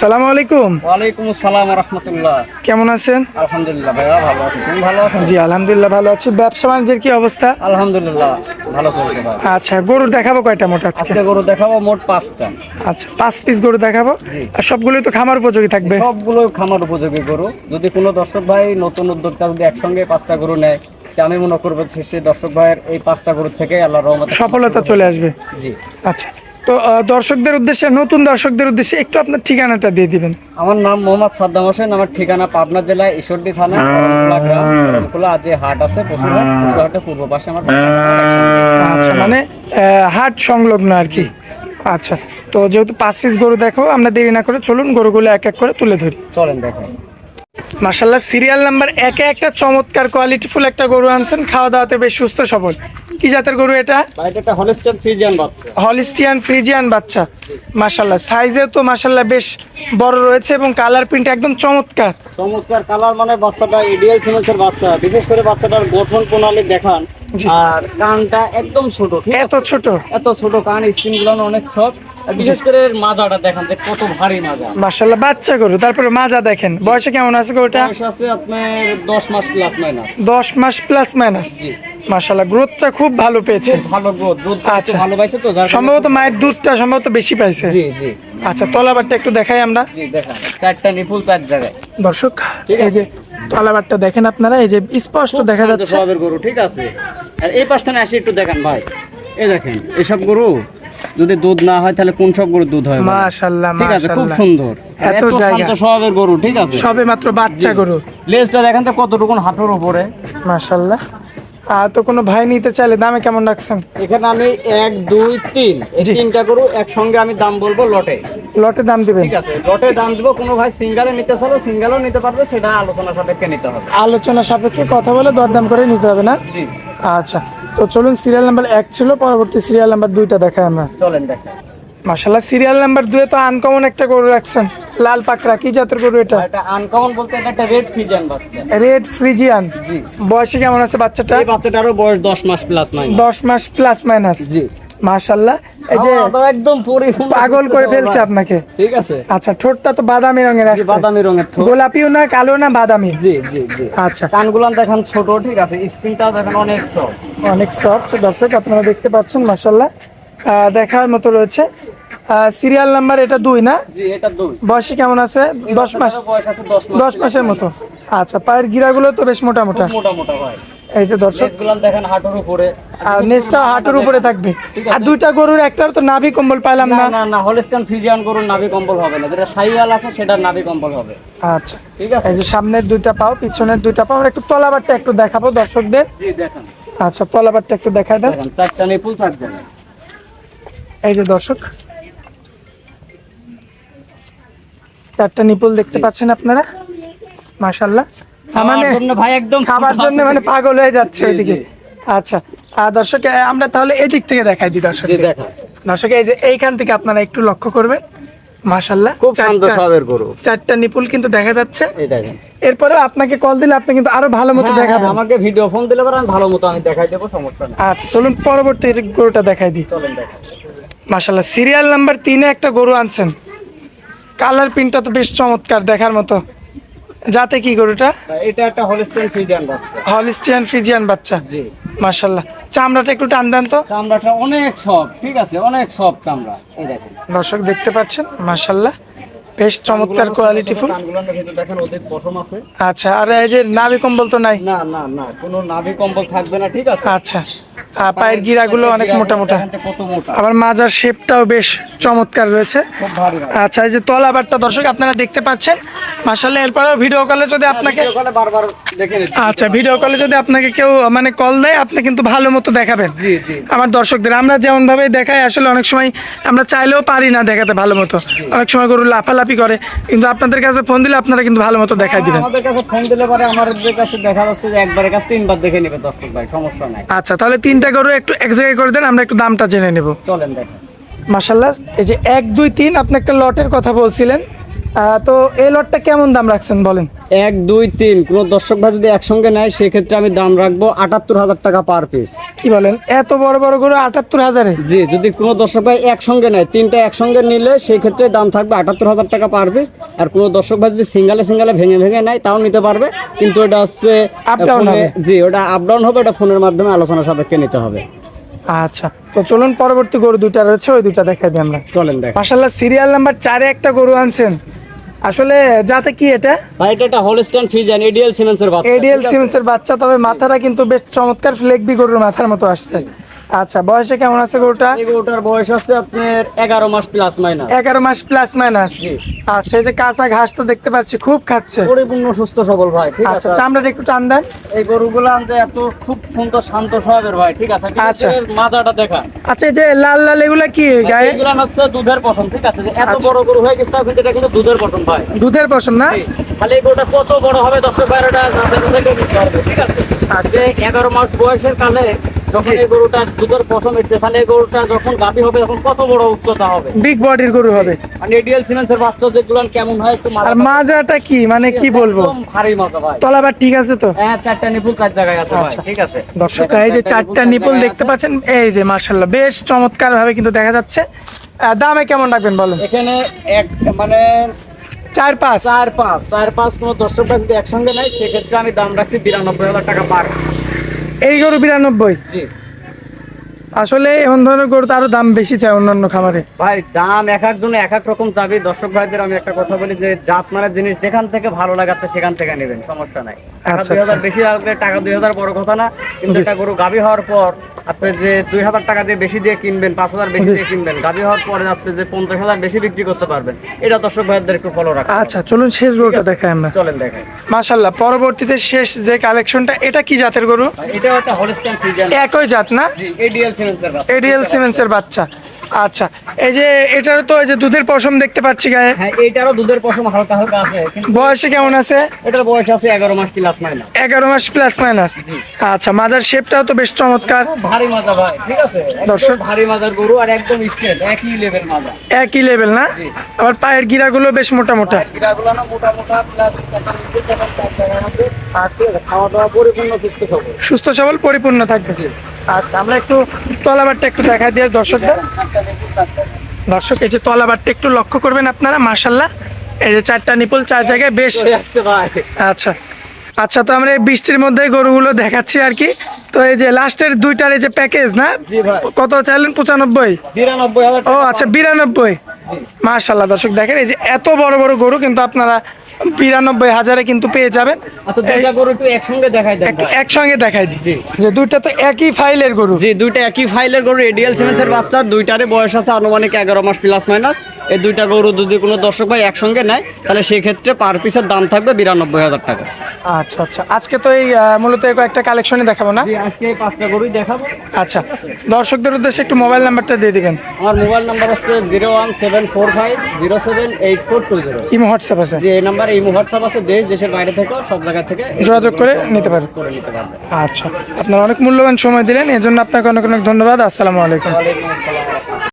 আসসালামু আলাইকুম। ওয়ালাইকুম আসসালাম রহমতুল্লাহ। কেমন আছেন? আলহামদুলিল্লাহ ভাইয়া ভালো আছি। তুমি ভালো আছো? জি আলহামদুলিল্লাহ ভালো আছি। ব্যবসা বাণিজ্যের কি অবস্থা? আলহামদুলিল্লাহ ভালো চলছে ভাই। আচ্ছা গরু দেখাবো কয়টা মোট আজকে? আজকে গরু দেখাবো মোট পাঁচটা। আচ্ছা পাঁচ পিস গরু দেখাবো? আর সবগুলোই তো খামার উপযোগী থাকবে? সবগুলো খামার উপযোগী গরু। যদি কোনো দর্শক ভাই নতুন উদ্যোক্তা যদি একসঙ্গে পাঁচটা গরু নেয় আমি মনে করব সেই দর্শক ভাইয়ের এই পাঁচটা গরু থেকে আল্লাহ রহমত সফলতা চলে আসবে। জি। আচ্ছা। তো দর্শকদের উদ্দেশ্যে নতুন দর্শকদের উদ্দেশ্যে একটু আপনার ঠিকানাটা দিয়ে দিবেন। আমার নাম মোহাম্মদ সাদ্দাম হোসেন আমার ঠিকানা পাবনা জেলায় ঈশ্বরদী থানা করমকুলা গ্রাম আজ হাট আছে পশুহাটের পূর্ব পাশে আমার আচ্ছা মানে হাট সংলগ্ন আর কি। আচ্ছা তো যেহেতু পাঁচ পিস গরু দেখো আমরা দেরি না করে চলুন গরুগুলো এক এক করে তুলে ধরি। চলেন দেখেন। মার্শাল্লাহ সিরিয়াল নাম্বার একে একটা চমৎকার কোয়ালিটিফুল একটা গরু আনছেন খাওয়া দাওয়াতে বেশ সুস্থ সবল। কি জাতের গরু এটা? হলিস্টার ফ্রিজিয়ান বাচ্চা। হলিস্টিয়ান ফ্রিজিয়ান বাচ্চা। মার্শাল্লাহ সাইজে তো মার্শাল্লাহ বেশ বড় রয়েছে এবং কালার প্রিন্ট একদম চমৎকার। চমৎকার কালার মানে বাচ্চাটা ইডিয়াল সিমেন্সের বাচ্চা। বিশেষ করে বাচ্চাটার গঠন প্রণালী দেখান। আর কানটা একদম ছোট এত ছোট? এত ছোট কান স্কিনগুলো অনেক আর বিশেষ করে মাজাটা দেখান যে কত ভারী মাজা। মার্শাল্লাহ বাচ্চা গরু। তারপরে মাজা দেখেন। বয়সে কেমন আছে গরুটা? বয়স আছে আপনার দশ মাস প্লাস মাইনাস দশ মাস প্লাস মাইনাস জি। মার্শাল্লাহ গ্রোথটা খুব ভালো পেয়েছে। ভালো গ্রোথ দুধ আচ্ছা। ভালো পাইছে তো সম্ভবত মায়ের দুধটা সম্ভবত বেশি পাইছে। জি জি। আচ্ছা তলাবারটা একটু দেখাই আমরা। জি দেখান চারটা নিপুল চার জায়গায়। দর্শক এই যে তলাবারটা দেখেন আপনারা এই যে স্পষ্ট দেখা যাচ্ছে। স্বভাবের গরু ঠিক আছে। আর এই আসি একটু দেখান ভাই। এই দেখেন এসব গরু যদি দুধ না হয় তাহলে কোন সব গরু দুধ হয় বলেন? মাশাল্লাহ ঠিক আছে খুব সুন্দর। এত জায়গা। স্বভাবের গরু ঠিক আছে। সবে মাত্র বাচ্চা গরু। লেজটা দেখেন তো কতটুকু হাঁটুর উপরে। মাশাল্লাহ আর তো কোনো ভাই নিতে চাইলে দামে কেমন রাখছেন? এখানে আমি এক দুই তিন এই। তিনটা গরু একসঙ্গে আমি দাম বলব লটে। লটে দাম দিবেন? ঠিক আছে লটে দাম দিব কোনো ভাই সিঙ্গালে নিতে চাইলে সিঙ্গালও নিতে পারবে সেটা আলোচনা সাপেক্ষে নিতে হবে। আলোচনা সাপেক্ষে কথা বলে দরদাম করে নিতে হবে না? জি। আচ্ছা তো চলুন সিরিয়াল নাম্বার এক ছিল পরবর্তী সিরিয়াল নাম্বার দুইটা দেখায় আমরা। চলেন দেখেন মাশাল্লাহ সিরিয়াল নাম্বার দুয়ে তো আনকমন একটা গরু রাখছেন। লাল পাকড়া কি জাতের গরু এটা? এটা আনকমন বলতে এটা একটা রেড ফিজিয়ান বাচ্চা। রেড ফ্রিজিয়ান জি। বয়সে কেমন আছে বাচ্চাটা? এই বাচ্চাটারও বয়স দশ মাস প্লাস মাইনাস দশ মাস প্লাস মাইনাস জি। মাশাল্লাহ এই যে একদম পরিপূর্ণ পাগল করে ফেলছে আপনাকে। ঠিক আছে। আচ্ছা ঠোঁটটা তো বাদামি রঙের আছে বাদামি রঙের ঠোঁট। গোলাপিও না কালো না বাদামি? জি জি জি। আচ্ছা। কানগুলান দেখেন ছোট ঠিক আছে। স্ক্রিনটাও দেখেন অনেক ছোট অনেক সফট দর্শক আপনারা দেখতে পাচ্ছেন মাশাল্লাহ আহ, দেখার মতো রয়েছে। সিরিয়াল নাম্বার এটা দুই না? বয়সে কেমন আছে? দশ মাস। দশ মাসের মতো। আচ্ছা পায়ের গিরাগুলো তো বেশ মোটা এই যে দর্শক। দেখেন হাঁটুর উপরে। আর নেসটা হাঁটুর উপরে থাকবে। আর দুইটা গরুর একটার তো নাভি কম্বল পাইলাম না না। হলিস্টান গরুর নাভি কম্বল হবে না। যেটা সাইওয়াল আছে সেটার নাভি কম্বল হবে। আচ্ছা। ঠিক আছে। এই যে সামনের দুইটা পাও পিছনের দুইটা পাও একটু তলাবারটা একটু দেখাবো দর্শকদের। জি দেখেন। আচ্ছা তলাবারটা একটু দেখাই দেন। চারটা নিপুল জায়গায় এই যে দর্শক। চারটা নিপুল দেখতে পাচ্ছেন আপনারা? মাশাল্লাহ মানে জন্য ভাই একদম খাবার জন্য মানে পাগল হয়ে যাচ্ছে আচ্ছা আর দর্শক আমরা তাহলে এদিক থেকে দেখাই দিই দর্শক দর্শক এই যে এইখান থেকে আপনারা একটু লক্ষ্য করবেন। মাশাল্লাহ খুব শান্ত স্বভাবের গরু। চারটা নিপুল কিন্তু দেখা যাচ্ছে। এই দেখেন। এরপরে আপনাকে কল দিলে আপনি কিন্তু আরও ভালো মতো হ্যাঁ, হ্যাঁ, দেখাবেন। আমাকে ভিডিও ফোন দিলে পরে আমি ভালো মতো আমি দেখাই দেবো সমস্যা নেই। আচ্ছা চলুন পরবর্তী গরুটা দেখাই দিই। চলেন মাশাল্লাহ সিরিয়াল নাম্বার তিনে একটা গরু আনছেন। কালার প্রিন্টটা তো বেশ চমৎকার দেখার মতো। যাতে কি গরুটা? এটা একটা হলিস্টান ফিজিয়ান বাচ্চা। হলিস্টিয়ান ফিজিয়ান বাচ্চা। জি। মাশাল্লাহ চামড়াটা একটু টান দেন তো। চামড়াটা অনেক সব ঠিক আছে? অনেক সব চামড়া। এই দেখেন। দর্শক দেখতে পাচ্ছেন? মাশাল্লাহ বেশ চমৎকার কোয়ালিটি ফুল। আচ্ছা আর এই যে নাভি কম্বল তো নাই? না না না কোনো নাভি কম্বল থাকবে না ঠিক আছে? আচ্ছা। পায়ের গিরাগুলো অনেক মোটা মোটা। আবার মাজার শেপটাও বেশ চমৎকার রয়েছে। আচ্ছা এই যে তলাবারটা দর্শক আপনারা দেখতে পাচ্ছেন। মাশাল্লাহ এরপরেও ভিডিও কলে যদি আপনাকে দেখে নিচ্ছি। আচ্ছা ভিডিও কলে যদি আপনাকে কেউ মানে কল দেয় আপনি কিন্তু ভালো মতো দেখাবেন। জি জি। আমার দর্শকদের আমরা যেমন ভাবে দেখাই আসলে অনেক সময় আমরা চাইলেও পারি না দেখাতে ভালো মতো। অনেক সময় গরু লাফালাফি করে কিন্তু আপনাদের কাছে ফোন দিলে আপনারা কিন্তু ভালো মতো দেখাই দিবেন। আমাদের কাছে ফোন দিলে পরে আমাদের কাছে দেখা যাচ্ছে যে একবারের কাছে তিনবার দেখে নেবে দর্শক ভাই সমস্যা নাই। আচ্ছা তাহলে তিনটা গরু একটু এক জায়গায় করে দেন আমরা একটু দামটা জেনে নেব। চলেন দেখেন। মাসাল্লাহ এই যে এক দুই তিন আপনি একটা লটের কথা বলছিলেন। তো এই লটটা কেমন দাম রাখছেন বলেন? এক দুই তিন। কোনো দর্শক ভাই যদি একসঙ্গে নেয় সেক্ষেত্রে আমি দাম রাখব আটাত্তর হাজার টাকা পার পিস কি বলেন? এত বড় বড় গরু আটাত্তর হাজারে? জি যদি কোনো দর্শক ভাই একসঙ্গে নেয় তিনটা একসঙ্গে নিলে সেই ক্ষেত্রে দাম থাকবে আটাত্তর হাজার টাকা পার পিস আর কোনো দর্শক ভাই যদি সিঙ্গেলে সিঙ্গেলে ভেঙে ভেঙে নেয় তাও নিতে পারবে। কিন্তু এটা হচ্ছে। জি ওটা আপ ডাউন হবে এটা ফোনের মাধ্যমে আলোচনা সাপেক্ষে নিতে হবে। আচ্ছা তো চলুন পরবর্তী গরু দুইটা রয়েছে ওই দুইটা দেখাই দিই আমরা। চলেন দেখ। মাসাল্লাহ সিরিয়াল নাম্বার চারে একটা গরু আনছেন। আসলে যাতে কি এটা? ভাই এটা একটা হোলস্টাইন ফ্রিজিয়ান এডিএল সিমেন্সের বাচ্চা। এডিএল সিমেন্সের বাচ্চা তবে মাথাটা কিন্তু বেশ চমৎকার ফ্লেগবি গরুর মাথার মতো আসছে। আচ্ছা বয়সে কেমন আছে গরুটা? এই গরুটার বয়স আছে আপনার এগারো মাস প্লাস মাইনাস এগারো মাস প্লাস মাইনাস আচ্ছা এই যে কাঁচা ঘাস তো দেখতে পাচ্ছি খুব খাচ্ছে। পরিপূর্ণ সুস্থ সবল ভাই ঠিক আচ্ছা আছে? চামড়াটা একটু টান দেন। এই গরুগুলো আনতে এত খুব সুন্দর শান্ত স্বভাবের ভাই ঠিক আছে? আচ্ছা। মাথাটা দেখা আচ্ছা এই যে লাল লাল এগুলা কি গায়ে? এগুলো হচ্ছে দুধের পশম ঠিক আছে? যে এত বড় গরু হয়ে গেছে কিন্তু এটা কিন্তু দুধের পশম ভাই। দুধের পশম না? খালি এই গরুটা কত বড় হবে দশ বারোটা ঠিক আছে? যে এগারো মাস বয়সের কালে যখন এই গরুটা দুধের পশম এসছে তাহলে এই গরুটা যখন গাভী হবে তখন কত বড় উচ্চতা হবে? বিগ বডির গরু হবে। মানে এডিএল সিমেন্সের বাচ্চা যেগুলো কেমন হয় একটু আর মাজাটা কি? মানে কি বলব? একদম ভারী মাথা ভাই। তলাবার ঠিক আছে তো? হ্যাঁ চারটা নিপুল চার জায়গায় আছে ভাই আচ্ছা। ঠিক আছে। দর্শক এই যে চারটা নিপুল চার নিপল জায়গায় দেখতে পাচ্ছেন এই যে মার্শাল্লাহ বেশ চমৎকার ভাবে কিন্তু দেখা যাচ্ছে। দামে কেমন রাখবেন বলেন? এখানে এক মানে চার পাঁচ। চার পাঁচ চার পাঁচ কোনো দর্শক যদি একসঙ্গে নেয় সেক্ষেত্রে আমি দাম রাখছি বিরানব্বই হাজার টাকা পার এই গরু বিরানব্বই? জি। আসলে এমন ধরনের গরু তো আরও দাম বেশি চাই অন্যান্য খামারে। ভাই দাম এক একজনে এক এক রকম চাবি। দর্শক ভাইদের আমি একটা কথা বলি যে জাত মানের জিনিস যেখান থেকে ভালো লাগাতে সেখান থেকে নেবেন সমস্যা নাই। টাকা আচ্ছা, দুই হাজার আচ্ছা। বেশি লাগবে টাকা দুই হাজার বড় কথা না কিন্তু একটা গরু গাভী হওয়ার পর আপনি যে দুই হাজার টাকা দিয়ে বেশি দিয়ে কিনবেন পাঁচ হাজার বেশি দিয়ে কিনবেন গাভী হওয়ার পরে আপনি যে পঞ্চাশ হাজার বেশি বিক্রি করতে পারবেন এটা দর্শক ভাইদের একটু ফলো রাখা আচ্ছা চলুন শেষ গরুটা দেখাই আমরা। চলেন দেখাই। মাশাল্লাহ পরবর্তীতে শেষ যে কালেকশনটা এটা কি জাতের গরু? এটা একটা হলস্টাইন ফ্রিজিয়ান একই জাত না? এডিএল সিমেন্সের বাচ্চা। এডিএল সিমেন্সের বাচ্চা। আচ্ছা এই যে এটার তো এই যে দুধের পশম দেখতে পাচ্ছি গায়ে। হ্যাঁ এইটারও দুধের পশম হালকা হালকা আছে বয়সে কেমন আছে? এটার বয়স আছে এগারো মাস প্লাস মাইনাস এগারো মাস প্লাস মাইনাস আচ্ছা মাজার শেপটাও তো বেশ চমৎকার। ভারী মাজা ভাই ঠিক আছে? দর্শক। ভারী মাজার গরু আর একদম স্ট্রেট একই লেভেল মাজা। একই লেভেল না? আবার পায়ের গিরাগুলো বেশ মোটা মোটা গিরাগুলো না মোটা মোটা প্লাস খাওয়া দাওয়া পরিপূর্ণ সুস্থ সবল পরিপূর্ণ থাকবে। আচ্ছা আমরা একটু তলাবারটা একটু দেখা দিয়ে দর্শকদের। দর্শক এই যে তলাবারটা একটু লক্ষ্য করবেন আপনারা মার্শাল্লাহ এই যে চারটা নিপল চার জায়গায় বেশ আচ্ছা। আচ্ছা তো আমরা এই বৃষ্টির মধ্যে গরুগুলো দেখাচ্ছি আর কি। তো এই যে লাস্টের দুইটার এই যে প্যাকেজ না? কত চাইলেন? পঁচানব্বই? বিরানব্বই ও আচ্ছা বিরানব্বই। মার্শাল্লাহ দর্শক দেখেন এই যে এত বড় বড় গরু কিন্তু আপনারা বিরানব্বই হাজারে কিন্তু পেয়ে যাবেন। আচ্ছা একসঙ্গে দেখাই একসঙ্গে দেখাই যে দুইটা তো একই ফাইলের গরু। যে দুইটা একই ফাইলের গরু এডিএল সিমেন্সের বাচ্চা দুইটারে বয়স আছে আনুমানিক এগারো মাস প্লাস মাইনাস এই দুইটা গরু যদি কোনো দর্শক ভাই একসঙ্গে নেয় তাহলে সেই ক্ষেত্রে পার পিসের দাম থাকবে বিরানব্বই হাজার টাকা। আচ্ছা আচ্ছা। আজকে তো এই মূলত এই কয়েকটা কালেকশনই দেখাবো না? আজকে এই পাঁচটা গরুই দেখাবো। আচ্ছা। দর্শকদের উদ্দেশ্যে একটু মোবাইল নাম্বারটা দিয়ে দিবেন। আমার মোবাইল নাম্বার হচ্ছে zero one seven four five zero seven eight four two zero imo WhatsApp আছে। যে এই নাম্বার এই হোয়াটসঅ্যাপ আছে দেশ দেশের বাইরে থেকে সব জায়গা থেকে যোগাযোগ করে নিতে পারেন করে নিতে পারবে। আচ্ছা। আপনার অনেক মূল্যবান সময় দিলেন এজন্য আপনাকে অনেক অনেক ধন্যবাদ। আসসালামু আলাইকুম। ওয়ালাইকুম আসসালাম।